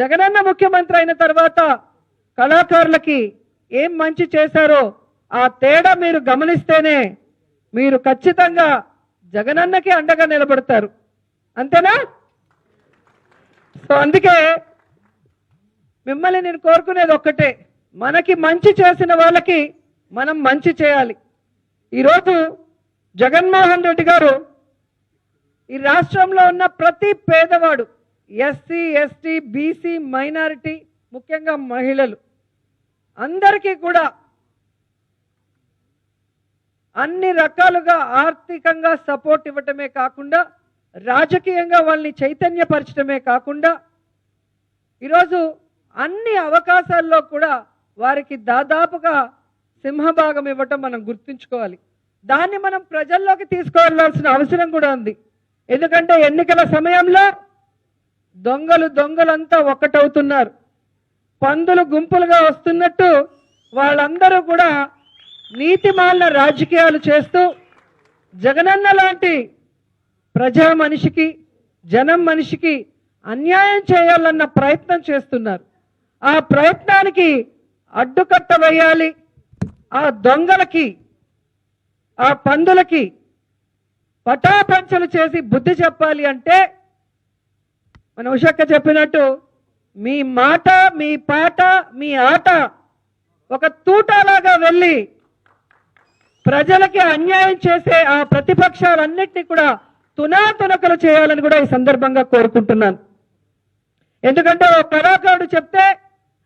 జగనన్న ముఖ్యమంత్రి అయిన తర్వాత కళాకారులకి ఏం మంచి చేశారో ఆ తేడా మీరు గమనిస్తేనే మీరు ఖచ్చితంగా జగనన్నకి అండగా నిలబడతారు. అంతేనా? సో అందుకే మిమ్మల్ని నేను కోరుకునేది ఒక్కటే. మనకి మంచి చేసిన వాళ్ళకి మనం మంచి చేయాలి. ఈరోజు జగన్మోహన్ రెడ్డి గారు ఈ రాష్ట్రంలో ఉన్న ప్రతి పేదవాడు ఎస్సీ ఎస్టీ బీసీ మైనారిటీ ముఖ్యంగా మహిళలు అందరికీ కూడా అన్ని రకాలుగా ఆర్థికంగా సపోర్ట్ ఇవ్వటమే కాకుండా రాజకీయంగా వాళ్ళని చైతన్యపరచడమే కాకుండా ఈరోజు అన్ని అవకాశాల్లో కూడా వారికి దాదాపుగా సింహభాగం ఇవ్వటం మనం గుర్తుంచుకోవాలి. దాన్ని మనం ప్రజల్లోకి తీసుకువెళ్ళాల్సిన అవసరం కూడా ఉంది. ఎందుకంటే ఎన్నికల సమయంలో దొంగలు దొంగలంతా ఒక్కటవుతున్నారు. పందులు గుంపులుగా వస్తున్నట్టు వాళ్ళందరూ కూడా నీతిమాలిన రాజకీయాలు చేస్తూ జగనన్న లాంటి ప్రజా మనిషికి జనం మనిషికి అన్యాయం చేయాలన్న ప్రయత్నం చేస్తున్నారు. ఆ ప్రయత్నానికి అడ్డుకట్ట వేయాలి. ఆ దొంగలకి ఆ పందులకి పటాపంచలు చేసి బుద్ధి చెప్పాలి అంటే మన ఉషక్క చెప్పినట్టు మీ మాట మీ పాట మీ ఆట ఒక తూటాలాగా వెళ్ళి ప్రజలకి అన్యాయం చేసే ఆ ప్రతిపక్షాలన్నింటినీ కూడా తునాతునకలు చేయాలని కూడా ఈ సందర్భంగా కోరుకుంటున్నాను. ఎందుకంటే ఓ కళాకారుడు చెప్తే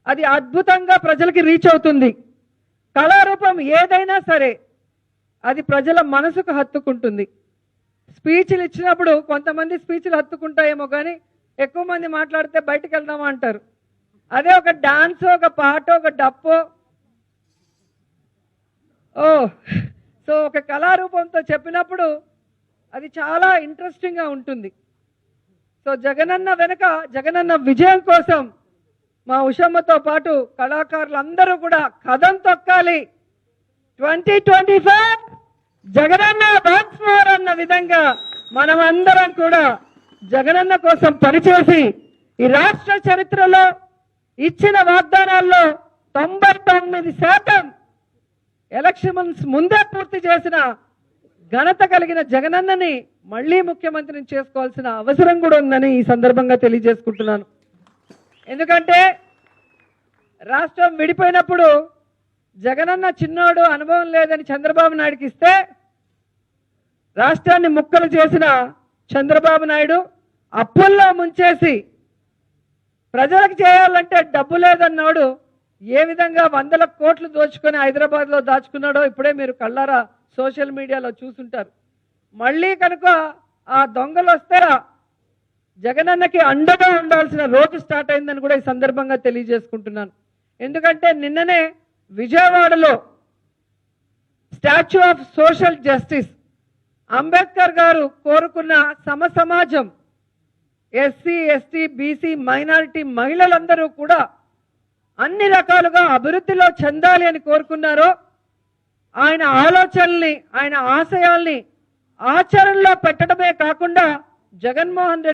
అది అద్భుతంగా ప్రజలకి రీచ్ అవుతుంది. కళారూపం ఏదైనా సరే అది ప్రజల మనసుకు హత్తుకుంటుంది. స్పీచ్లు ఇచ్చినప్పుడు కొంతమంది స్పీచ్లు హత్తుకుంటాయేమో కానీ ఎక్కువ మంది మాట్లాడితే బయటకు వెళ్దామా అంటారు. అదే ఒక డాన్స్ ఒక పాట ఒక డప్పో. ఓ సో ఒక కళారూపంతో చెప్పినప్పుడు అది చాలా ఇంట్రెస్టింగ్గా ఉంటుంది. సో జగనన్న వెనుక జగనన్న విజయం కోసం మా ఉషమ్మతో పాటు కళాకారులందరూ కూడా కథం తొక్కాలి. Twenty twenty five Jagananna box అన్న విధంగా మనమందరం కూడా జగనన్న కోసం పనిచేసి ఈ రాష్ట్ర చరిత్రలో ఇచ్చిన వాగ్దానాల్లో తొంభై తొమ్మిది శాతం ఎలక్షన్స్ ముందే పూర్తి చేసిన ఘనత కలిగిన జగనన్నని మళ్ళీ ముఖ్యమంత్రిని చేసుకోవాల్సిన అవసరం కూడా ఉందని ఈ సందర్భంగా తెలియజేసుకుంటున్నాను. ఎందుకంటే రాష్ట్రం విడిపోయినప్పుడు జగనన్న చిన్నోడు అనుభవం లేదని చంద్రబాబు నాయుడుకి ఇస్తే రాష్ట్రాన్ని ముక్కలు చేసిన చంద్రబాబు నాయుడు అప్పుల్లో ముంచేసి ప్రజలకు చేయాలంటే డబ్బు లేదన్నాడు. ఏ విధంగా వందల కోట్లు దోచుకొని హైదరాబాద్లో దాచుకున్నాడో ఇప్పుడే మీరు కళ్ళారా సోషల్ మీడియాలో చూసుంటారు. మళ్ళీ కనుక ఆ దొంగలు వస్తే జగనన్నకి అండగా ఉండాల్సిన రోజు స్టార్ట్ అయిందని కూడా ఈ సందర్భంగా తెలియజేసుకుంటున్నాను. ఎందుకంటే నిన్ననే విజయవాడలో statue of social justice Ambedkar గారు కోరుకున్న సమ సమాజం ఎస్సీ ఎస్టీ బీసీ మైనారిటీ మహిళలందరూ కూడా అన్ని రకాలుగా అభివృద్ధిలో చెందాలి అని కోరుకున్నారో ఆయన ఆలోచనల్ని ఆయన ఆశయాల్ని ఆచరణలో పెట్టడమే కాకుండా జగన్మోహన్ రెడ్డి